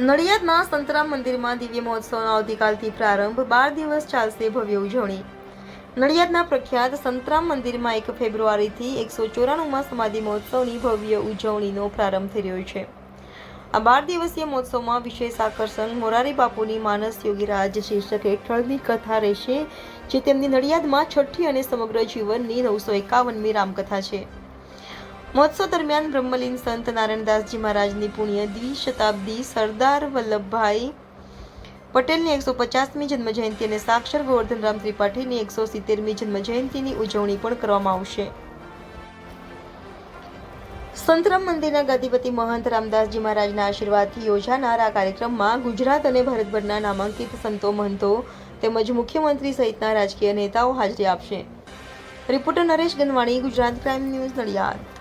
નડિયાદના સંતરામ મંદિરમાં દિવ્ય મહોત્સવનો આવતીકાલથી પ્રારંભ, બાર દિવસ ચાલશે ભવ્ય ઉજવણી. નડિયાદના પ્રખ્યાત સંતરામ મંદિરમાં એક ફેબ્રુઆરીથી એકસો ચોરાણુંમાં સમાધિ મહોત્સવની ભવ્ય ઉજવણીનો પ્રારંભ થઈ રહ્યો છે. આ બાર દિવસીય મહોત્સવમાં વિશેષ આકર્ષણ મોરારી બાપુની માનસ યોગીરાજ શીર્ષક હેઠળની કથા રહેશે, જે તેમની નડિયાદમાં છઠ્ઠી અને સમગ્ર જીવનની નવસો એકાવનમી રામકથા છે. મહોત્સવ દરમિયાન બ્રહ્મલીન સંત નારાયણદાસજી મહારાજની પુણ્ય દ્વિશતાબ્દી સરદાર વલ્લભભાઈ પટેલની એકસો પચાસમી જન્મજયંતિ અને સાક્ષર ગોવર્ધનરામ ત્રિપાઠીની એકસો સિત્તેરમી જન્મજયંતિની ઉજવણી પણ કરવામાં આવશે. સંતરામ મંદિરના ગાદીપતિ મહંત રામદાસજી મહારાજના આશીર્વાદથી યોજાનાર આ કાર્યક્રમમાં ગુજરાત અને ભારતભરના નામાંકિત સંતો, મહંતો તેમજ મુખ્યમંત્રી સહિતના રાજકીય નેતાઓ હાજરી આપશે. Reporter Naresh Ganwani, Gujarat crime news Nadiad.